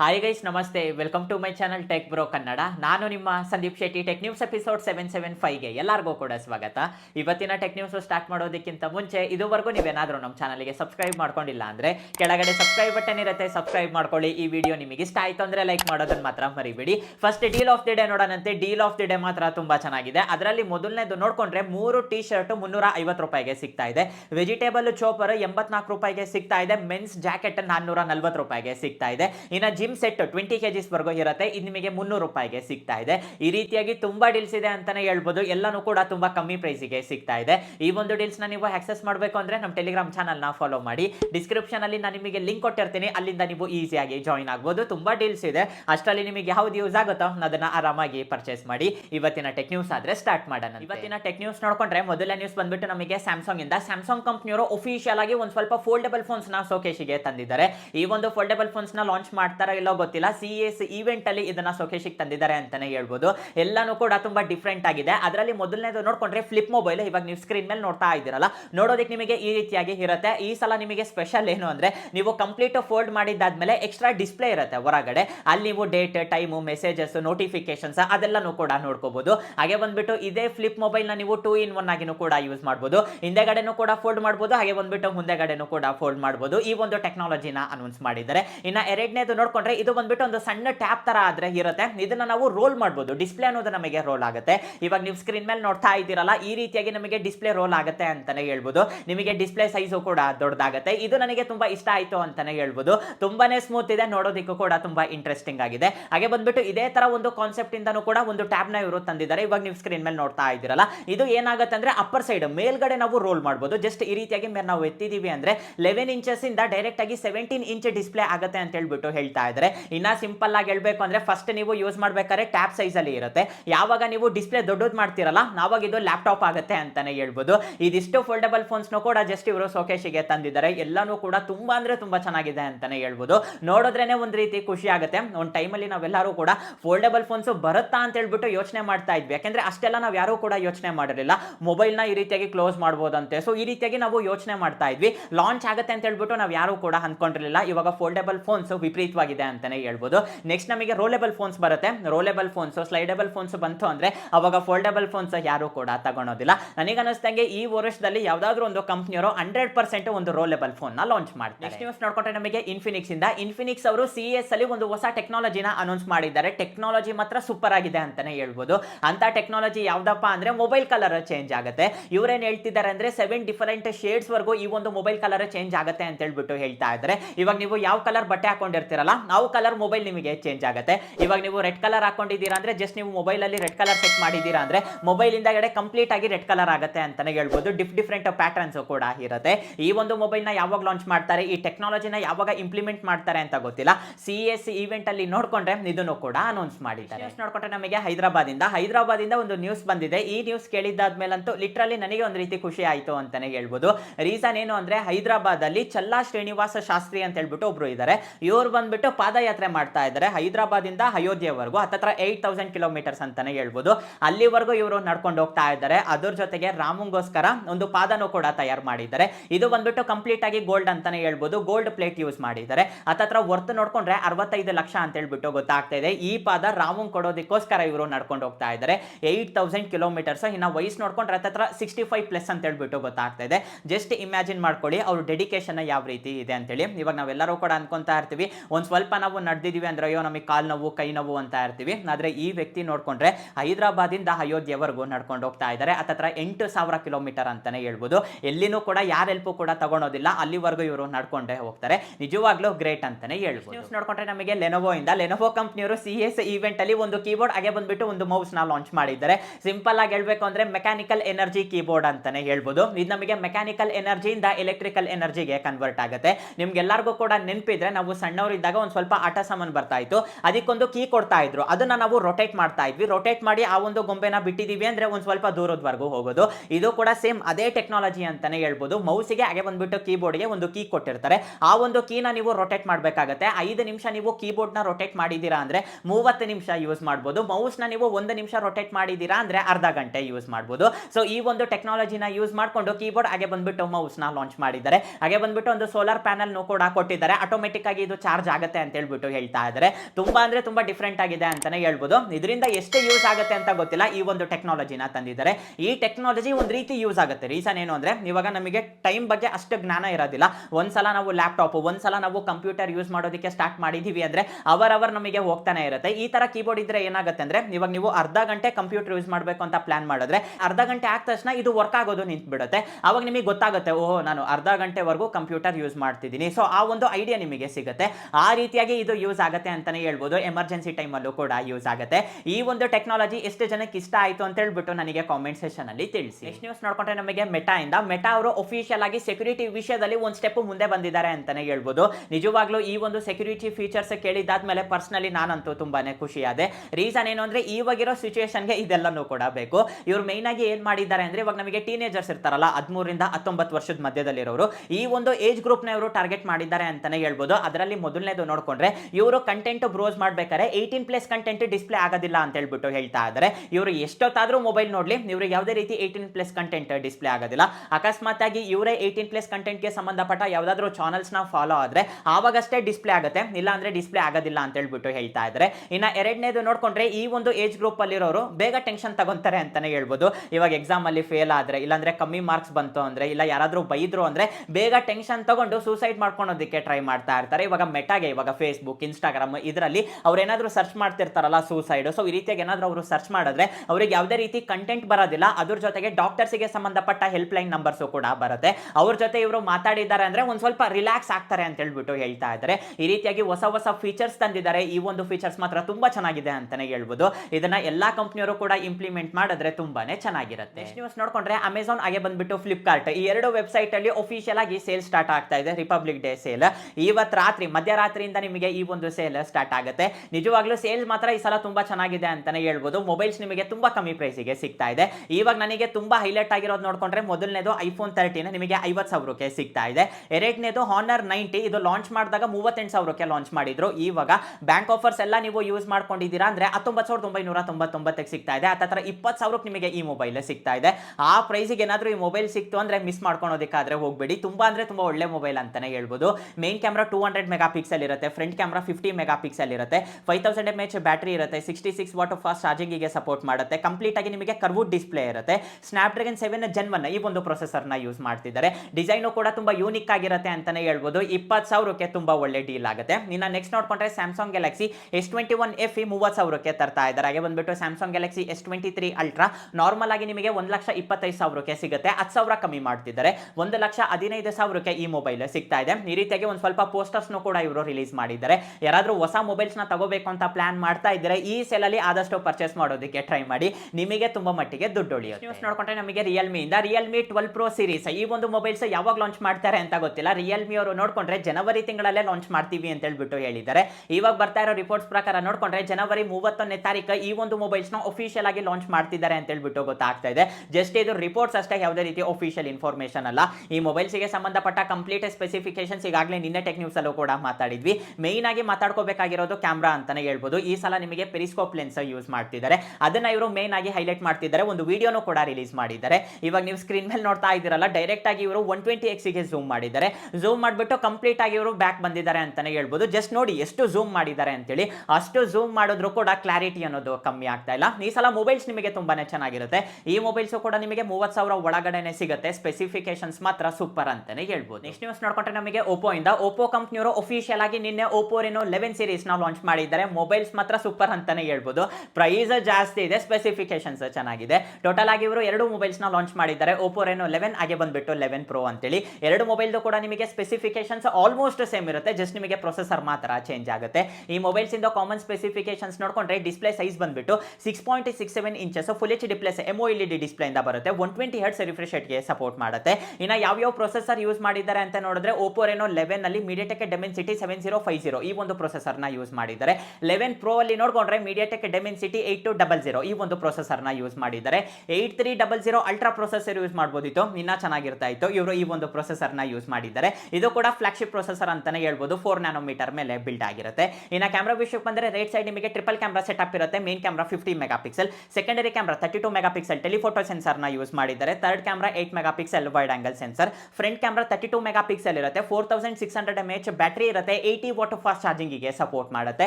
Hi guys ನಮಸ್ತೆ. Welcome to my channel tech bro Kannada ನಾನು ನಿಮ್ಮ Sandeep Shetty. Tech news episode seven seven ಫೈವ್ಗೆ ಎಲ್ಲರಿಗೂ ಕೂಡ ಸ್ವಾಗತ. ಇವತ್ತಿನ ಟೆಕ್ ನ್ಯೂಸ್ ಸ್ಟಾರ್ಟ್ ಮಾಡೋದಕ್ಕಿಂತ ಮುಂಚೆ ಇದುವರೆಗೂ ನೀವೇನಾದರೂ ನಮ್ಮ ಚಾನಲ್ಗೆ ಸಬ್ಸ್ಕ್ರೈಬ್ ಮಾಡ್ಕೊಂಡಿಲ್ಲ ಅಂದರೆ ಕೆಳಗಡೆ ಸಬ್ಸ್ಕ್ರೈಬ್ ಬಟನ್ ಇರುತ್ತೆ. ಸಬ್ಸ್ಕ್ರೈಬ್ ಮಾಡ್ಕೊಳ್ಳಿ. ಈ ವಿಡಿಯೋ ನಿಮಗೆ ಇಷ್ಟ ಆಯಿತು ಅಂದರೆ ಲೈಕ್ ಮಾಡೋದನ್ನ ಮಾತ್ರ ಮರಿಬೇಡಿ. First deal of the day ನೋಡೋಣಂತೆ. Deal of the day ಮಾತ್ರ ತುಂಬ ಚೆನ್ನಾಗಿದೆ. ಅದರಲ್ಲಿ ಮೊದಲನೇದು ನೋಡ್ಕೊಂಡ್ರೆ ಮೂರು ಟಿ ಶರ್ಟ್ ಮುನ್ನೂರ ಐವತ್ತು ರೂಪಾಯಿಗೆ ಸಿಗ್ತಾ ಇದೆ. ವೆಜಿಟೇಬಲ್ ಚೋಪರ್ ಎಂಬತ್ನಾಲ್ಕು ರೂಪಾಯಿಗೆ ಸಿಗ್ತಾ ಇದೆ. ಮೆನ್ಸ್ ಜಾಕೆಟ್ ನಾನ್ನೂರ ನಲ್ವತ್ತು ರೂಪಾಯಿಗೆ ಸಿಗ್ತಾ ಇದೆ. ಇನ್ನು ಜಿಮ್ ಸೆಟ್ ಟ್ವೆಂಟಿ ಕೆ ವರ್ಗೂ ಇರುತ್ತೆ. ಇದು ನಿಮಗೆ ಮುನ್ನೂರು ರೂಪಾಯಿಗೆ ಸಿಗ್ತಾ ಇದೆ. ಈ ರೀತಿಯಾಗಿ ತುಂಬಾ ಡೀಲ್ಸ್ ಇದೆ ಅಂತಾನೆ ಹೇಳ್ಬೋದು. ಎಲ್ಲನೂ ಕೂಡ ತುಂಬಾ ಕಮ್ಮಿ ಪ್ರೈಸಿಗೆ ಸಿಗ್ತಾ ಇದೆ. ಈ ಒಂದು ಡೀಲ್ಸ್ನ ನೀವು ಆಕ್ಸೆಸ್ ಮಾಡಬೇಕು ಅಂದ್ರೆ ನಮ್ಮ ಟೆಲಿಗ್ರಾಮ್ ಚಾನಲ್ನ ಫಾಲೋ ಮಾಡಿ. ಡಿಸ್ಕ್ರಿಪ್ಷನ್ ಅಲ್ಲಿ ನಾನು ನಿಮಗೆ ಲಿಂಕ್ ಕೊಟ್ಟಿರ್ತೀನಿ. ಅಲ್ಲಿಂದ ನೀವು ಈಸಿಯಾಗಿ ಜಾಯಿನ್ ಆಗ್ಬೋದು. ತುಂಬಾ ಡೀಲ್ಸ್ ಇದೆ. ಅಷ್ಟರಲ್ಲಿ ನಿಮಗೆ ಯಾವ್ದು ಯೂಸ್ ಆಗುತ್ತೋ ಅದನ್ನ ಆರಾಮಾಗಿ ಪರ್ಚೇಸ್ ಮಾಡಿ. ಇವತ್ತಿನ ಟೆಕ್ ನ್ಯೂಸ್ ಆದ್ರೆ ಸ್ಟಾರ್ಟ್ ಮಾಡೋಣ ಇವತ್ತಿನ ಟೆಕ್ ನ್ಯೂಸ್ ನೋಡ್ಕೊಂಡ್ರೆ ಮೊದಲ ನ್ಯೂಸ್ ಬಂದ್ಬಿಟ್ಟು ನಮಗೆ ಸ್ಯಾಮ್ಸಂಗ್ ಇಂದ. ಸ್ಯಾಮ್ಸಂಗ್ ಕಂಪ್ನಿಯವರು ಒಫಿಷಿಯಲ್ ಆಗಿ ಒಂದು ಸ್ವಲ್ಪ ಫೋಲ್ಡಬಲ್ನ ಸೋಕೇಶಿಗೆ ತಂದಿದ್ದಾರೆ. ಈ ಒಂದು ಫೋಲ್ಡಬಲ್ ಫೋನ್ಸ್ನ ಲಾಂಚ್ ಮಾಡ್ತಾರೋ ಇಲ್ಲೋ ಗೊತ್ತಿಲ್ಲ. ಸಿ ಎಸ್ ಈವೆಂಟ್ ಅಲ್ಲಿ ಇದನ್ನ ಸೋಕೇಶಿಗೆ ತಂದಿದ್ದಾರೆ ಅಂತಾನೆ ಹೇಳ್ಬೋದು. ಎಲ್ಲಾನು ಕೂಡ ತುಂಬಾ ಡಿಫ್ರೆಂಟ್ ಆಗಿದೆ. ಅದರಲ್ಲಿ ಮೊದಲನೇದು ನೋಡ್ಕೊಂಡ್ರೆ ಫ್ಲಿಪ್ ಮೊಬೈಲ್ ಇವಾಗ ನೀವು ಸ್ಕ್ರೀನ್ ಮೇಲೆ ನೋಡ್ತಾ ಇದ್ದೀರಲ್ಲ, ನೋಡೋದಕ್ಕೆ ನಿಮಗೆ ಈ ರೀತಿಯಾಗಿ ಇರುತ್ತೆ. ಈ ಸಲ ನಿಮಗೆ ಸ್ಪೆಷಲ್ ಏನು ಅಂದ್ರೆ, ನೀವು ಕಂಪ್ಲೀಟ್ ಫೋಲ್ಡ್ ಮಾಡಿದ್ದಾದ್ಮೇಲೆ ಎಕ್ಸ್ಟ್ರಾ ಡಿಸ್ಪ್ಲೇ ಇರುತ್ತೆ ಹೊರಗಡೆ. ಅಲ್ಲಿ ನೀವು ಡೇಟ್ ಟೈಮು ಮೆಸೇಜಸ್ ನೋಟಿಫಿಕೇಶನ್ಸ್ ಅದೆಲ್ಲನೂ ಕೂಡ ನೋಡ್ಕೋಬಹುದು ಹಾಗೆ ಬಂದ್ಬಿಟ್ಟು ಇದೇ ಫ್ಲಿಪ್ ಮೊಬೈಲ್ನ ನೀವು ಟೂ ಇನ್ ಒನ್ ಆಗಿನೂ ಕೂಡ ಯೂಸ್ ಮಾಡಬಹುದು ಹಿಂದೆಗಡೆನೂ ಕೂಡ ಫೋಲ್ಡ್ ಮಾಡಬಹುದು ಹಾಗೆ ಬಂದ್ಬಿಟ್ಟು ಮುಂದೆಗಡೆನೂ ಕೂಡ ಫೋಲ್ಡ್ ಮಾಡಬಹುದು ಈ ಒಂದು ಟೆಕ್ನಾಲಜಿನ ಅನೌನ್ಸ್ ಮಾಡಿದ್ದಾರೆ. ಇನ್ನ ಎರಡನೇದು ನೋಡ್ಕೊಂಡ್ರೆ ಇದು ಬಂದ್ಬಿಟ್ಟು ಒಂದು ಸಣ್ಣ ಟ್ಯಾಪ್ ತರ ಆದ್ರೆ ಇರುತ್ತೆ. ಇದನ್ನ ನಾವು ರೋಲ್ ಮಾಡಬಹುದು ಡಿಸ್ಪ್ಲೇ ಅನ್ನೋದು ನಮಗೆ ರೋಲ್ ಆಗುತ್ತೆ. ಇವಾಗ ನೀವು ಸ್ಕ್ರೀನ್ ಮೇಲೆ ನೋಡ್ತಾ ಇದ್ದೀರಲ್ಲ, ಈ ರೀತಿಯಾಗಿ ನಮಗೆ ಡಿಸ್ಪ್ಲೇ ರೋಲ್ ಆಗುತ್ತೆ ಅಂತಾನೆ ಹೇಳ್ಬೋದು. ನಿಮಗೆ ಡಿಸ್ಪ್ಲೇ ಸೈಜು ಕೂಡ ದೊಡ್ಡದಾಗುತ್ತೆ. ಇದು ನನಗೆ ತುಂಬಾ ಇಷ್ಟ ಆಯ್ತು ಅಂತಾನೆ ಹೇಳ್ಬೋದು. ತುಂಬಾನೇ ಸ್ಮೂತ್ ಇದೆ, ನೋಡೋದಕ್ಕೂ ಕೂಡ ತುಂಬಾ ಇಂಟ್ರೆಸ್ಟಿಂಗ್ ಆಗಿದೆ. ಹಾಗೆ ಬಂದ್ಬಿಟ್ಟು ಇದೇ ತರ ಒಂದು ಕಾನ್ಸೆಪ್ಟ್ ಇಂದನೂ ಕೂಡ ಒಂದು ಟ್ಯಾಬ್ನ ಇವರು ತಂದಿದ್ದಾರೆ. ಇವಾಗ ನೀವು ಸ್ಕ್ರೀನ್ ಮೇಲೆ ನೋಡ್ತಾ ಇದ್ದೀರಲ್ಲ, ಇದು ಏನಾಗುತ್ತೆ ಅಂದ್ರೆ ಅಪ್ಪರ್ ಸೈಡ್ ಮೇಲ್ಗಡೆ ನಾವು ರೋಲ್ ಮಾಡಬಹುದು ಜಸ್ಟ್ ಈ ರೀತಿಯಾಗಿ ಮೇಲೆ ನಾವು ಎತ್ತಿದೀವಿ ಅಂದ್ರೆ ಲೆವೆನ್ ಇಂಚಸ್ ಇಂದ ಡೈರೆಕ್ಟ್ ಆಗಿ ಸೆವೆಂಟೀನ್ ಇಂಚ್ ಡಿಸ್ಪ್ಲೇ ಆಗುತ್ತೆ ಅಂತ ಹೇಳ್ಬಿಟ್ಟು ಹೇಳ್ತಾ ಇದ್ದಾರೆ ಇನ್ನ ಸಿಂಪಲ್ ಆಗಿ ಹೇಳಬೇಕು ಅಂದ್ರೆ ಫಸ್ಟ್ ನೀವು ಯೂಸ್ ಮಾಡಬೇಕಾದ್ರೆ ಟ್ಯಾಪ್ ಅಲ್ಲಿ ಇರುತ್ತೆ. ಯಾವಾಗ ನೀವು ಡಿಸ್ಪ್ಲೇ ದೊಡ್ಡದು ಮಾಡ್ತೀರಲ್ಲ, ನಾವಾಗ ಇದು ಲ್ಯಾಪ್ಟಾಪ್ ಆಗುತ್ತೆ ಅಂತಾನೆ ಹೇಳ್ಬೋದು. ಇದಿಷ್ಟು ಫೋಲ್ಡಬಲ್ ಫೋನ್ಸ್ ಕೂಡ ಜಸ್ಟ್ ಇವರು ಸೋಕೇಶಿಗೆ ತಂದಿದ್ದಾರೆ. ಎಲ್ಲಾನು ಕೂಡ ತುಂಬಾ ಅಂದ್ರೆ ತುಂಬಾ ಚೆನ್ನಾಗಿದೆ ಅಂತಾನೆ ಹೇಳ್ಬೋದು. ನೋಡಿದ್ರೇನೆ ಒಂದು ರೀತಿ ಖುಷಿ ಆಗುತ್ತೆ. ಒಂದು ಟೈಮಲ್ಲಿ ನಾವೆಲ್ಲರೂ ಕೂಡ ಫೋಲ್ಡಬಲ್ ಫೋನ್ಸ್ ಬರುತ್ತಾ ಅಂತ ಹೇಳ್ಬಿಟ್ಟು ಯೋಚನೆ ಮಾಡ್ತಾ ಇದ್ವಿ. ಯಾಕಂದ್ರೆ ಅಷ್ಟೆಲ್ಲ ನಾವು ಯಾರು ಕೂಡ ಯೋಚನೆ ಮಾಡಿರಲಿಲ್ಲ. ಮೊಬೈಲ್ನ ಈ ರೀತಿಯಾಗಿ ಕ್ಲೋಸ್ ಮಾಡ್ಬೋದಂತೆ. ಸೊ ಈ ರೀತಿಯಾಗಿ ನಾವು ಯೋಚನೆ ಮಾಡ್ತಾ ಇದ್ವಿ. ಲಾಂಚ್ ಆಗುತ್ತೆ ಅಂತ ಹೇಳ್ಬಿಟ್ಟು ನಾವು ಯಾರು ಕೂಡ ಅನ್ಕೊಂಡಿರಲಿಲ್ಲ. ಇವಾಗ ಫೋಲ್ಡಬಲ್ ಫೋನ್ಸ್ ವಿಪರೀತವಾಗಿದೆ. ಅಂತಾನೆ ಹೇಳ್ಬೋದು. ನೆಕ್ಸ್ಟ್ ನಮಗೆ ರೋಲೆಬಲ್ ಫೋನ್ಸ್ ಬರುತ್ತೆ. ರೋಲೆಬಲ್ ಫೋನ್ಸ್ ಸ್ಲೈಡೆಬಲ್ ಫೋನ್ಸ್ ಬಂತು ಅಂದ್ರೆ ಅವಾಗ ಫೋಲ್ಡಬಲ್ ಫೋನ್ಸ್ ಯಾರು ಕೂಡ ತಗೊಳೋದಿಲ್ಲ. ಅನಿಸ್ತಂಗೆ ಈ ವರ್ಷದಲ್ಲಿ ಯಾವ್ದಾದ್ರು ಒಂದು ಕಂಪ್ನಿಯವರು ಹಂಡ್ರೆಡ್ ಪರ್ಸೆಂಟ್ ಒಂದು ರೋಲೆಬಲ್ ಫೋನ್ನ ಲಾಂಚ್ ಮಾಡ್ತಾರೆ. ನೆಕ್ಸ್ಟ್ ನ್ಯೂಸ್ ನೋಡ್ಕೊಂಡ್ರೆ ನಮಗೆ ಇನ್ಫಿನಿಕ್ಸ್ ಇಂದ. ಇನ್ಫಿನಿಕ್ಸ್ ಅವರು ಸಿ ಎಸ್ ಅಲ್ಲಿ ಒಂದು ಹೊಸ ಟೆಕ್ನಾಲಜಿನ ಅನೌನ್ಸ್ ಮಾಡಿದ್ದಾರೆ. ಟೆಕ್ನಾಲಜಿ ಮಾತ್ರ ಸೂಪರ್ ಆಗಿದೆ ಅಂತಾನೆ ಹೇಳ್ಬೋದು. ಅಂತ ಟೆಕ್ನಾಲಜಿ ಯಾವ್ದಪ್ಪ ಅಂದ್ರೆ ಮೊಬೈಲ್ ಕಲರ್ ಚೇಂಜ್ ಆಗುತ್ತೆ. ಇವರೇನು ಹೇಳ್ತಿದ್ದಾರೆ ಅಂದ್ರೆ ಸೆವೆನ್ ಡಿಫರೆಂಟ್ ಶೇಡ್ಸ್ ವರ್ಗೂ ಈ ಒಂದು ಮೊಬೈಲ್ ಕಲರ್ ಚೇಂಜ್ ಆಗುತ್ತೆ ಅಂತ ಹೇಳ್ಬಿಟ್ಟು ಹೇಳ್ತಾ ಇದ್ದಾರೆ. ಇವಾಗ ನೀವು ಯಾವ ಕಲರ್ ಬಟ್ಟೆ ಹಾಕೊಂಡಿರ್ತೀರಲ್ಲ ನಾವು ಕಲರ್ ಮೊಬೈಲ್ ನಿಮಗೆ ಚೇಂಜ್ ಆಗುತ್ತೆ. ಇವಾಗ ನೀವು ರೆಡ್ ಕಲರ್ ಹಾಕೊಂಡಿದ್ದೀರಾ ಅಂದ್ರೆ ಜಸ್ಟ್ ನೀವು ಮೊಬೈಲಲ್ಲಿ ರೆಡ್ ಕಲರ್ ಸೆಟ್ ಮಾಡಿದ್ದೀರಾ ಅಂದ್ರೆ ಮೊಬೈಲ್ ಇಂದಗಡೆ ಕಂಪ್ಲೀಟ್ ಆಗಿ ರೆಡ್ ಕಲರ್ ಆಗುತ್ತೆ ಅಂತಾನೆ ಹೇಳ್ಬೋದು. ಡಿಫ್ ಡಿಫ್ರೆಂಟ್ ಪ್ಯಾಟರ್ನ್ಸ್ ಕೂಡ ಇರುತ್ತೆ. ಈ ಒಂದು ಮೊಬೈಲ್ನ ನ ಯಾವಾಗ ಲಾಂಚ್ ಮಾಡ್ತಾರೆ ಈ ಟೆಕ್ನಾಲಜಿನ ಯಾವಾಗ ಇಂಪ್ಲಿಮೆಂಟ್ ಮಾಡ್ತಾರೆ ಅಂತ ಗೊತ್ತಿಲ್ಲ. ಸಿ ಎಸ್ ಇವೆಂಟ್ ಅಲ್ಲಿ ನೋಡ್ಕೊಂಡ್ರೆ ಇದನ್ನು ಕೂಡ ಅನೌನ್ಸ್ ಮಾಡಿದ್ದಾರೆ. ನೋಡ್ಕೊಂಡ್ರೆ ನಮಗೆ ಹೈದರಾಬಾದಿಂದ ಹೈದರಾಬಾದಿಂದ ಹೈದರಾಬಾದ್ ಇಂದ ಒಂದು ನ್ಯೂಸ್ ಬಂದಿದೆ. ಈ ನ್ಯೂಸ್ ಕೇಳಿದ್ದಾದ್ಮೇಲಂತೂ ಲಿಟ್ರಲಿ ನನಗೆ ಒಂದು ರೀತಿ ಖುಷಿ ಆಯಿತು ಅಂತಾನೆ ಹೇಳ್ಬೋದು. ರೀಸನ್ ಏನು ಅಂದ್ರೆ ಹೈದರಾಬಾದಲ್ಲಿ ಚಲ್ಲಾ ಶ್ರೀನಿವಾಸ ಶಾಸ್ತ್ರಿ ಅಂತ ಹೇಳ್ಬಿಟ್ಟು ಒಬ್ರು ಇದ್ದಾರೆ ಇವ್ರು ಬಂದ್ಬಿಟ್ಟು ಪಾದಯಾತ್ರೆ ಮಾಡ್ತಾ ಇದ್ದಾರೆ. ಹೈದರಾಬಾದಿಂದ ಅಯೋಧ್ಯೆವರೆಗೂ, ಹತ್ತತ್ರ ಏಟ್ ತೌಸಂಡ್ ಕಿಲೋಮೀಟರ್ಸ್ ಅಂತಾನೆ ಹೇಳ್ಬೋದು. ಅಲ್ಲಿವರೆಗೂ ಇವರು ನಡ್ಕೊಂಡು ಹೋಗ್ತಾ ಇದ್ದಾರೆ. ಅದ್ರ ಜೊತೆಗೆ ರಾಮಂಗೋಸ್ಕರ ಒಂದು ಪಾದನೂ ಕೂಡ ತಯಾರು ಮಾಡಿದ್ದಾರೆ. ಇದು ಬಂದ್ಬಿಟ್ಟು ಕಂಪ್ಲೀಟ್ ಆಗಿ ಗೋಲ್ಡ್ ಅಂತಾನೆ ಹೇಳ್ಬೋದು. ಗೋಲ್ಡ್ ಪ್ಲೇಟ್ ಯೂಸ್ ಮಾಡಿದ್ದಾರೆ. ಹತ್ತತ್ರ ವರ್ತ್ ನೋಡ್ಕೊಂಡ್ರೆ ಅರವತ್ತೈದು ಲಕ್ಷ ಅಂತ ಹೇಳ್ಬಿಟ್ಟು ಗೊತ್ತಾಗ್ತಾ ಇದೆ. ಈ ಪಾದ ರಾಮಂಗ್ ಕೊಡೋದಕ್ಕೋಸ್ಕರ ಇವರು ನಡ್ಕೊಂಡು ಹೋಗ್ತಾ ಇದ್ದಾರೆ. ಏಯ್ಟ್ ತೌಸಂಡ್ ಕಿಲೋಮೀಟರ್ಸ್ ಇನ್ನು ವಯಸ್ಸು ನೋಡ್ಕೊಂಡ್ರೆ ಹತ್ತತ್ರ ಸಿಕ್ಸ್ಟಿ ಫೈವ್ ಪ್ಲಸ್ ಅಂತ ಹೇಳ್ಬಿಟ್ಟು ಗೊತ್ತಾಗ್ತಾ ಇದೆ. ಜಸ್ಟ್ ಇಮ್ಯಾಜಿನ್ ಮಾಡ್ಕೊಳ್ಳಿ, ಅವ್ರ ಡೆಡಿಕೇಶನ್ ಯಾವ ರೀತಿ ಇದೆ ಅಂತೇಳಿ. ಇವಾಗ ನಾವೆಲ್ಲರೂ ಕೂಡ ಅನ್ಕೊಂತಾ ಇರ್ತೀವಿ. ಒಂದು ಸ್ವಲ್ಪ ನಾವು ನಡೆದಿದ್ದೀವಿ ಅಂದ್ರೆ, ಅಯ್ಯೋ, ನಮಗೆ ಕಾಲು ನೋವು, ಕೈ ನೋವು ಅಂತ ಇರ್ತೀವಿ. ಆದರೆ ಈ ವ್ಯಕ್ತಿ ನೋಡ್ಕೊಂಡ್ರೆ ಹೈದರಾಬಾದಿಂದ ಅಯೋಧ್ಯೆವರೆಗೂ ನಡ್ಕೊಂಡು ಹೋಗ್ತಾ ಇದ್ದಾರೆ. ಹತ್ತತ್ರ ಎಂಟು ಸಾವಿರ ಕಿಲೋಮೀಟರ್ ಅಂತಾನೆ ಹೇಳ್ಬೋದು. ಎಲ್ಲಿನೂ ಕೂಡ ಯಾರ ಹೆಲ್ಪು ಕೂಡ ತಗೊಳೋದಿಲ್ಲ. ಅಲ್ಲಿವರೆಗೂ ಇವರು ನಡ್ಕೊಂಡೇ ಹೋಗ್ತಾರೆ. ನಿಜವಾಗ್ಲೂ ಗ್ರೇಟ್ ಅಂತಾನೆ ಹೇಳ್ಬೋದು. ನ್ಯೂಸ್ ನೋಡ್ಕೊಂಡ್ರೆ ನಮಗೆ ಲೆನೋವೋ ಇಂದ ಲೆನೋವೋ ಕಂಪ್ನಿಯವರು ಸಿ ಎಸ್ ಈವೆಂಟ್ ಅಲ್ಲಿ ಒಂದು ಕೀಬೋರ್ಡ್ ಹಾಗೆ ಬಂದ್ಬಿಟ್ಟು ಒಂದು ಮೌಸ್ನ ಲಾಂಚ್ ಮಾಡಿದ್ದಾರೆ. ಸಿಂಪಲ್ ಆಗಿ ಹೇಳ್ಬೇಕು ಅಂದ್ರೆ ಮೆಕ್ಯಾನಿಕಲ್ ಎನರ್ಜಿ ಕೀಬೋರ್ಡ್ ಅಂತಾನೆ ಹೇಳ್ಬೋದು. ಇದು ನಮಗೆ ಮೆಕ್ಯಾನಿಕಲ್ ಎನರ್ಜಿಯಿಂದ ಎಲೆಕ್ಟ್ರಿಕಲ್ ಎನರ್ಜಿಗೆ ಕನ್ವರ್ಟ್ ಆಗುತ್ತೆ. ನಿಮ್ಗೆಲ್ಲರಿಗೂ ಕೂಡ ನೆನಪಿದ್ರೆ ನಾವು ಸಣ್ಣವರಿದ್ದಾಗ ಒಂದು ಸ್ವಲ್ಪ ಆಟ ಸಾಮಾನು ಬರ್ತಾ ಇತ್ತು. ಅದಕ್ಕೊಂದು ಕೀ ಕೊಡ್ತಾ ಇದ್ರು. ಅದನ್ನ ನಾವು ರೊಟೇಟ್ ಮಾಡ್ತಾ ಇದ್ವಿ. ರೊಟೇಟ್ ಮಾಡಿ ಆ ಒಂದು ಗೊಂಬೆನ ಬಿಟ್ಟಿದೀವಿ ಅಂದ್ರೆ ಒಂದು ಸ್ವಲ್ಪ ದೂರದವರೆಗೂ ಹೋಗೋದು. ಇದು ಕೂಡ ಸೇಮ್ ಅದೇ ಟೆಕ್ನಾಲಜಿ ಅಂತಾನೆ ಹೇಳ್ಬೋದು. ಮೌಸಿಗೆ ಹಾಗೆ ಬಂದ್ಬಿಟ್ಟು ಕೀಬೋರ್ಡ್ಗೆ ಒಂದು ಕೀ ಕೊಟ್ಟಿರ್ತಾರೆ. ಆ ಒಂದು ಕೀನ ನೀವು ರೊಟೇಟ್ ಮಾಡಬೇಕಾಗತ್ತೆ. ಐದು ನಿಮಿಷ ನೀವು ಕೀಬೋರ್ಡ್ನ ರೊಟೇಟ್ ಮಾಡಿದ್ದೀರಾ ಅಂದ್ರೆ ಮೂವತ್ತು ನಿಮಿಷ ಯೂಸ್ ಮಾಡ್ಬೋದು. ಮೌಸ್ನ ನೀವು ಒಂದು ನಿಮಿಷ ರೊಟೇಟ್ ಮಾಡಿದ್ದೀರಾ ಅಂದ್ರೆ ಅರ್ಧ ಗಂಟೆ ಯೂಸ್ ಮಾಡ್ಬೋದು. ಸೊ ಈ ಒಂದು ಟೆಕ್ನಾಲಜಿನ ಯೂಸ್ ಮಾಡಿಕೊಂಡು ಕೀಬೋರ್ಡ್ ಹಾಗೆ ಬಂದ್ಬಿಟ್ಟು ಮೌಸ್ನ ಲಾಂಚ್ ಮಾಡಿದ್ದಾರೆ. ಹಾಗೆ ಬಂದ್ಬಿಟ್ಟು ಒಂದು ಸೋಲಾರ್ ಪ್ಯಾನಲ್ ಕೂಡ ಕೊಟ್ಟಿದ್ದಾರೆ. ಆಟೋಮೆಟಿಕ್ ಆಗಿ ಇದು ಚಾರ್ಜ್ ಆಗುತ್ತೆ ಹೇಳ್ಬಿಟ್ಟು ಹೇಳ್ತಾ ಇದ್ದಾರೆ. ತುಂಬಾ ಅಂದ್ರೆ ತುಂಬಾ ಡಿಫ್ರೆಂಟ್ ಆಗಿದೆ ಅಂತಾನೆ ಹೇಳ್ಬೋದು. ಇದರಿಂದ ಎಷ್ಟು ಯೂಸ್ ಆಗುತ್ತೆ ಅಂತ ಗೊತ್ತಿಲ್ಲ. ಈ ಒಂದು ಟೆಕ್ನಾಲಜಿನ ತಂದಿದ್ದಾರೆ. ಈ ಟೆಕ್ನಾಲಜಿ ಒಂದು ರೀತಿ ಯೂಸ್ ಆಗುತ್ತೆ. ರೀಸನ್ ಏನು ಅಂದ್ರೆ, ಇವಾಗ ನಮಗೆ ಟೈಮ್ ಬಗ್ಗೆ ಅಷ್ಟು ಜ್ಞಾನ ಇರೋದಿಲ್ಲ. ಒಂದ್ಸಲ ನಾವು ಲ್ಯಾಪ್ಟಾಪ್ ಒಂದ್ಸಲ ನಾವು ಕಂಪ್ಯೂಟರ್ ಯೂಸ್ ಮಾಡೋದಕ್ಕೆ ಸ್ಟಾರ್ಟ್ ಮಾಡಿದೀವಿ ಅಂದ್ರೆ ಅವರ್ ನಮಗೆ ಹೋಗ್ತಾನೆ ಇರುತ್ತೆ. ಈ ತರ ಕೀಬೋರ್ಡ್ ಇದ್ರೆ ಏನಾಗುತ್ತೆ ಅಂದ್ರೆ, ಇವಾಗ ನೀವು ಅರ್ಧ ಗಂಟೆ ಕಂಪ್ಯೂಟರ್ ಯೂಸ್ ಮಾಡಬೇಕು ಅಂತ ಪ್ಲಾನ್ ಮಾಡಿದ್ರೆ, ಅರ್ಧ ಗಂಟೆ ಆದ ತಕ್ಷಣ ಇದು ವರ್ಕ್ ಆಗೋದು ನಿಂತು ಬಿಡುತ್ತೆ ಅವಾಗ ನಿಮಗೆ ಗೊತ್ತಾಗುತ್ತೆ, ಓಹೋ, ನಾನು ಅರ್ಧ ಗಂಟೆವರೆಗೂ ಕಂಪ್ಯೂಟರ್ ಯೂಸ್ ಮಾಡ್ತಿದ್ದೀನಿ. ಸೊ ಆ ಒಂದು ಐಡಿಯಾ ನಿಮಗೆ ಸಿಗುತ್ತೆ. ಆ ರೀತಿಯಾಗಿ ಇದು ಯೂಸ್ ಆಗುತ್ತೆ ಅಂತಾನೆ ಹೇಳ್ಬೋದು. ಎಮರ್ಜೆನ್ಸಿ ಟೈಮಲ್ಲೂ ಕೂಡ ಯೂಸ್ ಆಗುತ್ತೆ. ಈ ಒಂದು ಟೆಕ್ನಾಲಜಿ ಎಷ್ಟು ಜನಕ್ಕೆ ಇಷ್ಟ ಆಯಿತು ಅಂತ ಹೇಳ್ಬಿಟ್ಟು ನನಗೆ ಕಾಮೆಂಟ್ ಸೆಷನಲ್ಲಿ ತಿಳಿಸಿ. ನೆಕ್ಸ್ಟ್ ನ್ಯೂಸ್ ನೋಡ್ಕೊಂಡ್ರೆ ನಮಗೆ ಮೆಟಾ ಇಂದ. ಮೆಟಾ ಅವರು ಅಫಿಷಿಯಲ್ ಆಗಿ ಸೆಕ್ಯೂರಿಟಿ ವಿಷಯದಲ್ಲಿ ಒಂದು ಸ್ಟೆಪ್ ಮುಂದೆ ಬಂದಿದ್ದಾರೆ ಅಂತಾನೆ ಹೇಳ್ಬೋದು. ನಿಜವಾಗ್ಲೂ ಈ ಒಂದು ಸೆಕ್ಯೂರಿಟಿ ಫೀಚರ್ಸ್ ಕೇಳಿದಾದ್ಮೇಲೆ ಪರ್ಸನಲಿ ನಾನಂತೂ ತುಂಬಾನೇ ಖುಷಿಯಾದೆ. ರೀಸನ್ ಏನು ಅಂದ್ರೆ ಇವಾಗಿರೋ ಸಿಚುವೇಶನ್ಗೆ ಇದೆಲ್ಲನೂ ಕೂಡ ಬೇಕು. ಇವ್ರು ಮೇನ್ ಆಗಿ ಏನ್ ಮಾಡಿದ್ದಾರೆ ಅಂದ್ರೆ ಇವಾಗ ನಮಗೆ ಟೀನೇಜರ್ಸ್ ಇರ್ತಾರಲ್ಲ, ಹದಿಮೂರಿಂದ ಹತ್ತೊಂಬತ್ತು ವರ್ಷದ ಮಧ್ಯದಲ್ಲಿರೋರು. ಈ ಒಂದು ಏಜ್ ಗ್ರೂಪ್ನ ಇವರು ಟಾರ್ಗೆಟ್ ಮಾಡಿದ್ದಾರೆ ಅಂತಾನೆ ಹೇಳ್ಬೋದು. ಅದರಲ್ಲಿ ಮೊದಲನೇದು ನೋಡ್ಕೊಂಡ್ರೆ ಇವರು ಕಂಟೆಂಟ್ ಬ್ರೋಸ್ ಮಾಡ್ಬೇಕಾದ್ರೆ ಏಯ್ಟೀನ್ ಪ್ಲಸ್ ಕಂಟೆಂಟ್ ಡಿಸ್ಪ್ಲೇ ಆಗೋದಿಲ್ಲ ಅಂತ ಹೇಳ್ಬಿಟ್ಟು ಹೇಳ್ತಾ ಇದ್ದಾರೆ ಇವರು ಎಷ್ಟೊತ್ತಾದರೂ ಮೊಬೈಲ್ ನೋಡ್ಲಿ ಇವರು ಯಾವುದೇ ರೀತಿ ಏಯ್ಟೀನ್ ಪ್ಲಸ್ ಕಂಟೆಂಟ್ ಡಿಸ್ಪ್ಲೇ ಆಗೋದಿಲ್ಲ. ಅಕಸ್ಮಾತ್ ಆಗಿ ಇವರೇ ಏಯ್ಟೀನ್ ಪ್ಲಸ್ ಕಂಟೆಂಟ್ಗೆ ಸಂಬಂಧಪಟ್ಟ ಯಾವುದಾದ್ರೂ ಚಾನಲ್ಸ್ನ ಫಾಲೋ ಆದ್ರೆ ಆವಾಗಷ್ಟೇ ಡಿಸ್ಪ್ಲೇ ಆಗುತ್ತೆ ಇಲ್ಲ ಅಂದರೆ ಡಿಸ್ಪ್ಲೇ ಆಗೋದಿಲ್ಲ ಅಂತ ಹೇಳ್ಬಿಟ್ಟು ಹೇಳ್ತಾ ಇದ್ದಾರೆ ಇನ್ನ ಎರಡನೇದು ನೋಡಿಕೊಂಡ್ರೆ ಈ ಒಂದು ಏಜ್ ಗ್ರೂಪ್ ಅಲ್ಲಿರೋರು ಬೇಗ ಟೆನ್ಷನ್ ತಗೊಂತಾರೆ ಅಂತಾನೆ ಹೇಳ್ಬೋದು. ಇವಾಗ ಎಕ್ಸಾಮ್ ಅಲ್ಲಿ ಫೇಲ್ ಆದ್ರೆ, ಇಲ್ಲಾಂದರೆ ಕಮ್ಮಿ ಮಾರ್ಕ್ಸ್ ಬಂತು ಅಂದ್ರೆ, ಇಲ್ಲ ಯಾರಾದರೂ ಬೈದ್ರು ಅಂದ್ರೆ ಬೇಗ ಟೆನ್ಷನ್ ತಗೊಂಡು ಸೂಸೈಡ್ ಮಾಡ್ಕೊಳೋದಕ್ಕೆ ಟ್ರೈ ಮಾಡ್ತಾ ಇರ್ತಾರೆ. ಇವಾಗ ಮೆಟಾಗೆ ಇವಾಗ ಫೇಸ್ಬುಕ್ ಇನ್ಸ್ಟಾಗ್ರಾಮ್ ಇದರಲ್ಲಿ ಅವ್ರು ಏನಾದ್ರು ಸರ್ಚ್ ಮಾಡ್ತಿರ್ತಾರಲ್ಲ ಸೂಸೈಡ್ ಸೊ ಈ ರೀತಿಯಾಗಿ ಏನಾದರೂ ಅವರು ಸರ್ಚ್ ಮಾಡಿದ್ರೆ ಅವ್ರಿಗೆ ಯಾವುದೇ ರೀತಿ ಕಂಟೆಂಟ್ ಬರೋದಿಲ್ಲ. ಅದ್ರ ಜೊತೆಗೆ ಡಾಕ್ಟರ್ಸಿಗೆ ಸಂಬಂಧಪಟ್ಟ ಹೆಲ್ಪ್ ಲೈನ್ ನಂಬರ್ಸು ಕೂಡ ಬರುತ್ತೆ. ಅವ್ರ ಜೊತೆ ಇವರು ಮಾತಾಡಿದ್ದಾರೆ ಅಂದ್ರೆ ಒಂದು ಸ್ವಲ್ಪ ರಿಲ್ಯಾಕ್ಸ್ ಆಗ್ತಾರೆ ಅಂತ ಹೇಳ್ಬಿಟ್ಟು ಹೇಳ್ತಾ ಇದ್ದಾರೆ. ಈ ರೀತಿಯಾಗಿ ಹೊಸ ಹೊಸ ಫೀಚರ್ಸ್ ತಂದಿದ್ದಾರೆ. ಈ ಒಂದು ಫೀಚರ್ಸ್ ಮಾತ್ರ ತುಂಬಾ ಚೆನ್ನಾಗಿದೆ ಅಂತಾನೆ ಹೇಳ್ಬೋದು. ಇದನ್ನ ಎಲ್ಲಾ ಕಂಪ್ನಿಯವರು ಕೂಡ ಇಂಪ್ಲಿಮೆಂಟ್ ಮಾಡಿದ್ರೆ ತುಂಬಾನೇ ಚೆನ್ನಾಗಿರುತ್ತೆ. ನ್ಯೂಸ್ ನೋಡ್ಕೊಂಡ್ರೆ ಅಮೆಝಾನ್ ಹಾಗೆ ಬಂದ್ಬಿಟ್ಟು ಫ್ಲಿಪ್ಕಾರ್ಟ್ ಈ ಎರಡು ವೆಬ್ಸೈಟ್ ಅಲ್ಲಿ ಅಫಿಷಿಯಲ್ ಆಗಿ ಸೇಲ್ ಸ್ಟಾರ್ಟ್ ಆಗ್ತಾ ಇದೆ. ರಿಪಬ್ಲಿಕ್ ಡೇ ಸೇಲ್ ಇವತ್ತು ರಾತ್ರಿ, ಮಧ್ಯರಾತ್ರಿಯಿಂದ ನಿಮಗೆ ಈ ಒಂದು ಸೇಲ್ ಸ್ಟಾರ್ಟ್ ಆಗುತ್ತೆ. ನಿಜವಾಗ್ಲೂ ಸೇಲ್ ಮಾತ್ರ ಈ ಸಲ ತುಂಬಾ ಚೆನ್ನಾಗಿದೆ ಅಂತಾನೆ ಹೇಳ್ಬೋದು. ಮೊಬೈಲ್ಸ್ ನಿಮಗೆ ತುಂಬಾ ಕಮ್ಮಿ ಪ್ರೈಸಿಗೆ ಸಿಗ್ತಾ ಇದೆ. ಇವಾಗ ನನಗೆ ತುಂಬಾ ಹೈಲೈಟ್ ಆಗಿರೋದು ನೋಡ್ಕೊಂಡ್ರೆ ಮೊದಲನೇದು ಐಫೋನ್ ತರ್ಟೀನ್ ನಿಮಗೆ ಐವತ್ತು ಸಾವಿರಕ್ಕೆ ಸಿಗ್ತಾ ಇದೆ. ಎರಡನೇದು ಹಾನರ್ ನೈಂಟಿ ಇದು ಲಾಂಚ್ ಮಾಡಿದಾಗ ಮೂವತ್ತೆಂಟು ಸಾವಿರಕ್ಕೆ ಲಾಂಚ್ ಮಾಡಿದ್ರು. ಇವಾಗ ಬ್ಯಾಂಕ್ ಆಫರ್ಸ್ ಎಲ್ಲ ನೀವು ಯೂಸ್ ಮಾಡ್ಕೊಂಡಿದ್ದೀರಾ ಅಂದ್ರೆ ಹತ್ತೊಂಬತ್ತು ಸಾವಿರದ ಒಂಬೈನೂರ ತೊಂಬತ್ತೊಂಬತ್ತಕ್ಕೆ ಸಿಗ್ತಾ ಇದೆ. ಹತ್ತತ್ರ ಇಪ್ಪತ್ತು ಸಾವಿರಕ್ಕೆ ನಿಮಗೆ ಈ ಮೊಬೈಲ್ ಸಿಗ್ತಾ ಇದೆ. ಆ ಪ್ರೈಸಿಗೆ ಏನಾದರೂ ಈ ಮೊಬೈಲ್ ಸಿಕ್ತು ಅಂದ್ರೆ ಮಿಸ್ ಮಾಡ್ಕೊಳೋದಕ್ಕಾದ್ರೆ ಹೋಗ್ಬೇಡಿ. ತುಂಬಾ ಅಂದ್ರೆ ತುಂಬಾ ಒಳ್ಳೆ ಮೊಬೈಲ್ ಅಂತಾನೆ ಹೇಳ್ಬೋದು. Main camera two hundred megapixel ಇರುತ್ತೆ. Front camera fifty mega pixel ಇರುತ್ತೆ. Five thousand M H battery ಇರುತ್ತೆ. ಸಿಕ್ಸ್ಟಿ ಸಿಕ್ಸ್ ವಾಟ್ ಫಾಸ್ಟ್ ಚಾರ್ಜಿಂಗಿಗೆ ಸಪೋರ್ಟ್ ಮಾಡುತ್ತೆ. ಕಂಪ್ಲೀಟ್ ಆಗಿ ನಿಮಗೆ ಕರ್ವು ಡಿಸ್ಪ್ಲೇ ಇರುತ್ತೆ. Snapdragon seven gen one ಈ ಒಂದು ಪ್ರೊಸೆಸರ್ನ ಯೂಸ್ ಮಾಡ್ತಿದ್ದಾರೆ. ಡಿಸೈನು ಕೂಡ ತುಂಬಾ ಯೂನಿಕ್ ಆಗಿರುತ್ತೆ ಅಂತಾನೆ ಹೇಳ್ಬೋದು. ಇಪ್ಪತ್ತು ಸಾವಿರಕ್ಕೆ ತುಂಬಾ ಒಳ್ಳೆ ಡೀಲ್ ಆಗುತ್ತೆ. ಇನ್ನು ನೆಕ್ಸ್ಟ್ ನೋಡ್ಕೊಂಡ್ರೆ Samsung Galaxy S twenty one F E ಮೂವತ್ತು ಸಾವಿರಕ್ಕೆ ತರ್ತಾ ಇದ್ದಾರೆ. ಹಾಗೆ ಬಂದ್ಬಿಟ್ಟು Samsung Galaxy S twenty three ultra normal ಆಗಿ ನಿಮಗೆ ಒಂದು ಲಕ್ಷ ಇಪ್ಪತ್ತೈದು ಸಾವಿರಕ್ಕೆ ಸಿಗುತ್ತೆ. ಹತ್ತು ಸಾವಿರ ಕಮ್ಮಿ ಮಾಡ್ತಿದ್ದಾರೆ. ಒಂದು ಲಕ್ಷ ಹದಿನೈದು ಸಾವಿರಕ್ಕೆ ಈ ಮೊಬೈಲ್ ಸಿಗ್ತಾ ಇದೆ. ಈ ರೀತಿಯಾಗಿ ಒಂದು ಸ್ವಲ್ಪ ಪೋಸ್ಟರ್ಸ್ನು ಕೂಡ ಇವರು ರಿಲೀಸ್ ಮಾಡಿದ್ದಾರೆ. ಯಾರಾದರೂ ಹೊಸ ಮೊಬೈಲ್ಸ್ನ ತಗೋಬೇಕು ಅಂತ ಪ್ಲಾನ್ ಮಾಡ್ತಾ ಇದ್ದರೆ, ಈ ಸೆಲಲ್ಲಿ ಆದಷ್ಟು ಪರ್ಚೇಸ್ ಮಾಡೋದಕ್ಕೆ ಟ್ರೈ ಮಾಡಿ. ನಿಮಗೆ ತುಂಬಾ ಮಟ್ಟಿಗೆ ದುಡ್ಡು ಉಳಿಯೋದು ನ್ಯೂಸ್ ನೋಡ್ಕೊಂಡ್ರೆ ನಮಗೆ ರಿಯಲ್ಮಿಯಿಂದ ರಿಯಲ್ಮಿ ಟ್ವೆಲ್ ಪ್ರೋ ಸೀರೀಸ್ ಈ ಒಂದು ಮೊಬೈಲ್ಸ್ ಯಾವಾಗ ಲಾಂಚ್ ಮಾಡ್ತಾರೆ ಅಂತ ಗೊತ್ತಿಲ್ಲ. ರಿಯಲ್ಮಿ ಅವರು ನೋಡ್ಕೊಂಡ್ರೆ ಜನವರಿ ತಿಂಗಳಲ್ಲೇ ಲಾಂಚ್ ಮಾಡ್ತೀವಿ ಅಂತ ಹೇಳ್ಬಿಟ್ಟು ಹೇಳಿದ್ದಾರೆ. ಇವಾಗ ಬರ್ತಾ ಇರೋ ರಿಪೋರ್ಟ್ಸ್ ಪ್ರಕಾರ ನೋಡ್ಕೊಂಡ್ರೆ ಜನವರಿ ಮೂವತ್ತೊಂದನೇ ತಾರೀಕು ಈ ಒಂದು ಮೊಬೈಲ್ಸ್ನ ಅಫಿಷಿಯಲ್ ಆಗಿ ಲಾಂಚ್ ಮಾಡ್ತಿದ್ದಾರೆ ಅಂತ ಹೇಳ್ಬಿಟ್ಟು ಗೊತ್ತಾಗ್ತಾ ಇದೆ. ಜಸ್ಟ್ ಇದು ರಿಪೋರ್ಟ್ಸ್ ಅಷ್ಟೇ, ಯಾವುದೇ ರೀತಿ ಅಫಿಷಿಯಲ್ ಇನ್ಫಾರ್ಮೇಷನ್ ಅಲ್ಲ. ಈ ಮೊಬೈಲ್ಸ್ಗೆ ಸಂಬಂಧಪಟ್ಟ ಕಂಪ್ಲೀಟ್ ಸ್ಪೆಸಿಫಿಕೇಶನ್ಸ್ ಈಗಾಗಲೇ ನಿನ್ನೆ ಟೆಕ್ ನ್ಯೂಸ್ ಅಲ್ಲೂ ಕೂಡ ಮಾತಾಡಿದ್ವಿ. ಮೇನ್ ಆಗಿ ಮಾತಾಡ್ಕೋಬೇಕಾಗಿರೋದು ಕ್ಯಾಮ್ರಾ ಅಂತಾನೆ ಹೇಳ್ಬೋದು. ಈ ಸಲ ನಿಮಗೆ ಪೆರಿಸ್ಕೋಪ್ ಲೆನ್ಸ್ ಯೂಸ್ ಮಾಡ್ತಿದ್ದಾರೆ. ಅದನ್ನ ಇವರು ಮೇನ್ ಆಗಿ ಹೈಲೈಟ್ ಮಾಡ್ತಿದ್ದಾರೆ. ಒಂದು ವಿಡಿಯೋನು ಕೂಡ ರಿಲೀಸ್ ಮಾಡಿದ್ದಾರೆ. ಇವಾಗ ನೀವು ಸ್ಕ್ರೀನ್ ಮೇಲೆ ನೋಡ್ತಾ ಇದ್ದೀರಲ್ಲ ಡೈರೆಕ್ಟ್ ಆಗಿ ಇವರು ಒನ್ ಟ್ವೆಂಟಿ ಎಕ್ಸಿಗೆ ಝೂಮ್ ಮಾಡಿದ್ದಾರೆ. ಝೂಮ್ ಮಾಡಿಬಿಟ್ಟು ಕಂಪ್ಲೀಟ್ ಆಗಿ ಇವರು ಬ್ಯಾಕ್ ಬಂದಿದ್ದಾರೆ ಅಂತಾನೆ ಹೇಳ್ಬೋದು. ಜಸ್ಟ್ ನೋಡಿ ಎಷ್ಟು ಝೂಮ್ ಮಾಡಿದ್ದಾರೆ ಅಂತೇಳಿ. ಅಷ್ಟು ಝೂಮ್ ಮಾಡಿದ್ರು ಕೂಡ ಕ್ಲಾರಿಟಿ ಅನ್ನೋದು ಕಮ್ಮಿ ಆಗ್ತಾ ಇಲ್ಲ. ಈ ಸಲ ಮೊಬೈಲ್ಸ್ ನಿಮಗೆ ತುಂಬಾನೇ ಚೆನ್ನಾಗಿರುತ್ತೆ. ಈ ಮೊಬೈಲ್ಸ್ ಕೂಡ ನಿಮಗೆ ಮೂವತ್ತು ಸಾವಿರ ಒಳಗಡೆನೆ ಸಿಗುತ್ತೆ. ಸ್ಪೆಸಿಫಿಕೇಶನ್ಸ್ ಮಾತ್ರ ಸೂಪರ್ ಅಂತಾನೆ ಹೇಳ್ಬೋದು. ನೆಕ್ಸ್ಟ್ ನ್ಯೂಸ್ ನೋಡ್ಕೊಂಡ್ರೆ ನಮಗೆ ಓಪೋ ಇಂದ. ಓಪೋ ಕಂಪ್ನಿಯವರು ಅಫಿಷಿಯಲ್ ಆಗಿ ನಿನ್ನೆ ಓಪೋ ರೆನೋ ಲೆವೆನ್ ಸೀರೀಸ್ನ ಲಾಂಚ್ ಮಾಡಿದ್ದಾರೆ. ಮೊಬೈಲ್ಸ್ ಮಾತ್ರ ಸೂಪರ್ ಅಂತಾನೆ ಹೇಳ್ಬೋದು. ಪ್ರೈಸ್ ಜಾಸ್ತಿ ಇದೆ ಸ್ಪೆಸಿಫಿಕೇಶನ್ಸ್ ಚೆನ್ನಾಗಿದೆ. ಟೋಟಲ್ ಆಗಿ ಇವರು ಎರಡು ಮೊಬೈಲ್ಸ್ನ ಲಾಂಚ್ ಮಾಡಿದ್ದಾರೆ. ಓಪೋ ರೆನೋ ಲೆವೆನ್ ಹಾಗೆ ಬಂದ್ಬಿಟ್ಟು ಲೆವೆನ್ ಪ್ರೋ ಅಂತೇಳಿ. ಎರಡು ಮೊಬೈಲ್ ಕೂಡ ನಿಮಗೆ ಸ್ಪೆಸಿಫಿಕೇಶನ್ಸ್ ಆಲ್ಮೋಸ್ಟ್ ಸೇಮ್ ಇರುತ್ತೆ. ಜಸ್ಟ್ ನಿಮಗೆ ಪ್ರೊಸೆಸರ್ ಮಾತ್ರ ಚೇಂಜ್ ಆಗುತ್ತೆ. ಈ ಮೊಬೈಲ್ಸ್ ಇಂದ ಕಾಮನ್ ಸ್ಪೆಸಿಫಿಕೇಶನ್ಸ್ ನೋಡ್ಕೊಂಡ್ರೆ ಡಿಸ್ಪ್ಲೇ ಸೈಜ್ ಬಂದ್ಬಿಟ್ಟು six point six seven inches full H D plus AMOLED ಇಂದ ಬರುತ್ತೆ. ಒನ್ ಟ್ವೆಂಟಿ ಹರ್ಟ್ಸ್ ರಿಫ್ರೆಶ್ಗೆ ಸಪೋರ್ಟ್ ಮಾಡುತ್ತೆ. ಇನ್ನು ಯಾವ್ಯಾವ ಪ್ರೊಸೆಸರ್ ಯೂಸ್ ಮಾಡಿದ್ದಾರೆ ಅಂತ ನೋಡಿದ್ರೆ ಓಪೋ ರೆನೋ ಲೆವೆನ್ ಅಲ್ಲಿ MediaTek Dimensity seven zero zero ಈ ಒಂದು ಪ್ರೊಸೆಸರ್ನ ಯೂಸ್ ಮಾಡಿದ್ದಾರೆ. ಲೆವೆನ್ ಪ್ರೋ ಅಲ್ಲಿ ನೋಡ್ಕೊಂಡ್ರೆ MediaTek Dimensity eight two double zero ಈ ಒಂದು ಪ್ರೊಸೆಸರ್ನ ಯೂಸ್ ಮಾಡಿದ್ದಾರೆ. Eight three double zero ultra processor use ಮಾಡ್ಬೋದಿತ್ತು. ಇನ್ನೂ ಚೆನ್ನಾಗಿರ್ತಾ ಇತ್ತು. ಇವರು ಈ ಒಂದು ಪ್ರೊಸೆಸರ್ನ ಯೂಸ್ ಮಾಡಿದ್ದಾರೆ. ಇದು ಕೂಡ ಫ್ಲಾಗ್ಶಿಪ್ ಪ್ರೊಸೆಸರ್ ಅಂತಲೇ ಹೇಳ್ಬೋದು. ಫೋರ್ ನ್ಯಾನೋಮೀಟರ್ ಮೇಲೆ ಬಿಲ್ಡ್ ಆಗಿರುತ್ತೆ. ಇನ್ನು ಕ್ಯಾಮ್ರಾ ವಿಷಯಕ್ಕೆ ಬಂದರೆ ರೈಟ್ ಸೈಡ್ ನಿಮಗೆ ಟ್ರಿಪಲ್ ಕ್ಯಾಮ್ರಾ ಸೆಟಪ್ ಇರುತ್ತೆ. Main camera fifty megapixel secondary camera thirty two megapixel telephoto ಸೆನ್ಸರ್ನ use ಮಾಡಿದ್ದಾರೆ. Third camera eight megapixel wide angle sensor front camera thirty two megapixel ಇರುತ್ತೆ. Four thousand six hundred M H battery ಇರುತ್ತೆ. Eighty twenty watt fast ಚಾರ್ಜಿಂಗಿಗೆ support ಮಾಡುತ್ತೆ.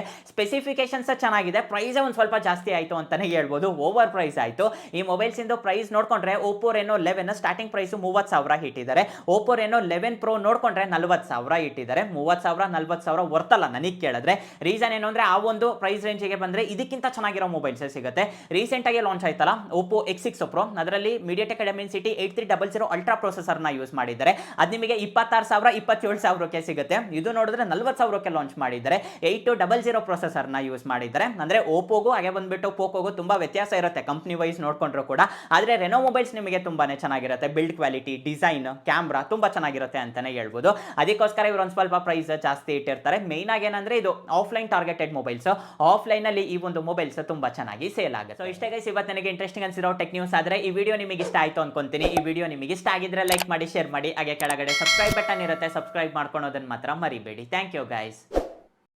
Specifications ಚೆನ್ನಾಗಿದೆ. Price ಒಂದು ಸ್ವಲ್ಪ ಜಾಸ್ತಿ ಆಯಿತು ಅಂತಲೇ ಹೇಳ್ಬೋದು. ಓವರ್ ಪ್ರೈಸ್ ಆಯಿತು. ಈ ಮೊಬೈಲ್ಸ್ ಇಂದು ಪ್ರೈಸ್ ನೋಡ್ಕೊಂಡ್ರೆ Oppo Reno eleven starting price ಮೂವತ್ತು ಸಾವಿರ ಇಟ್ಟಿದ್ದಾರೆ. ಓಪೋ ರೆನೋ ಲೆವೆನ್ ಪ್ರೋ ನೋಡ್ಕೊಂಡ್ರೆ ನಲ್ವತ್ತು ಸಾವಿರ ಇಟ್ಟಿದ್ದಾರೆ. ಮೂವತ್ತು ಸಾವಿರ, ನಲ್ವತ್ತು ಸಾವಿರ ವರ್ತಲ್ಲ ನನಗೆ ಕೇಳಿದ್ರೆ. ರೀಸನ್ ಏನು ಅಂದರೆ ಆ ಒಂದು ಪ್ರೈಸ್ ರೇಂಜಿಗೆ ಬಂದರೆ ಇದಕ್ಕಿಂತ ಚೆನ್ನಾಗಿರೋ ಮೊಬೈಲ್ಸೇ ಸಿಗುತ್ತೆ. ರೀಸೆಂಟಾಗಿ ಲಾಂಚ್ ಆಯ್ತಲ್ಲ ಓಪೋ ಎಕ್ಸ್ ಸಿಕ್ಸ್ ಪ್ರೋ ಅದರಲ್ಲಿ MediaTek city eight three double zero ultra ಪ್ರೊಸೆಸರ್ನ use ಮಾಡಿದ್ದಾರೆ. ಅದು ನಿಮಗೆ ಇಪ್ಪತ್ತಾರು ಸಾವಿರ, ಇಪ್ಪತ್ತೇಳು ಸಾವಿರಕ್ಕೆ ಸಿಗುತ್ತೆ. ಇದು ನೋಡಿದ್ರೆ ನಲ್ವತ್ತು ಸಾವಿರಕ್ಕೆ ಲಾಂಚ್ ಮಾಡಿದ್ದಾರೆ. ಏಯ್ಟ್ ಡಬಲ್ ಜೀರೋ ಪ್ರೊಸೆಸರ್ನ ಯೂಸ್ ಮಾಡಿದ್ದಾರೆ. ಅಂದರೆ ಓಪೋಗೂ ಹಾಗೆ ಬಂದ್ಬಿಟ್ಟು ಪೋಕೋಗೂ ತುಂಬ ವ್ಯತ್ಯಾಸ ಇರುತ್ತೆ ಕಂಪ್ನಿ ವೈಸ್ ನೋಡ್ಕೊಂಡ್ರು ಕೂಡ. ಆದರೆ ರೆನೋ ಮೊಬೈಲ್ಸ್ ನಿಮಗೆ ತುಂಬಾ ಚೆನ್ನಾಗಿರುತ್ತೆ. ಬಿಲ್ಡ್ ಕ್ವಾಲಿಟಿ ಡಿಸೈನ್ ಕ್ಯಾಮ್ರಾ ತುಂಬ ಚೆನ್ನಾಗಿರುತ್ತೆ ಅಂತಲೇ ಹೇಳ್ಬೋದು. ಅದಕ್ಕೋಸ್ಕರ ಇವರು ಒಂದು ಸ್ವಲ್ಪ ಪ್ರೈಸ್ ಜಾಸ್ತಿ ಇಟ್ಟಿರ್ತಾರೆ. ಮೇಯ್ನ್ ಆಗಿ ಏನಂದ್ರೆ ಇದು ಆಫ್ಲೈನ್ ಟಾರ್ಗೆಟೆಡ್ ಮೊಬೈಲ್ಸ್ ಆಫ್ಲೈನಲ್ಲಿ ಈ ಒಂದು ಮೊಬೈಲ್ಸ್ ತುಂಬಾ ಚೆನ್ನಾಗಿ ಸೇಲ್ ಆಗುತ್ತೆ. ಸೊ ಇಷ್ಟೇ ಗೈಸ್ ಇವತ್ತು ನನಗೆ ಇಂಟ್ರೆಸ್ಟಿಂಗ್ ಅನ್ಸಿರೋ ಟೆಕ್ ನ್ಯೂಸ್ ಆದ್ರೆ ಈ ವಿಡಿಯೋ ನಿಮಗೆ ಇಷ್ಟ ಆಯ್ತು ಅನ್ಕೊಂತೀನಿ. ಈ ವಿಡಿಯೋ ನಿಮಗೆ ಇಷ್ಟ ಆಗಿದ್ರೆ ಲೈಕ್ ಮಾಡಿ ಶೇರ್ ಮಾಡಿ. ಹಾಗೆ ಕೆಳಗಡೆ ಸಬ್ಸ್ಕ್ರೈಬ್ ಬಟನ್ ಇರುತ್ತೆ. ಸಬ್ಸ್ಕ್ರೈಬ್ ಮಾಡ್ಕೊಳೋದನ್ನು ಮಾತ್ರ ಮರಿಬೇಡಿ. Thank you guys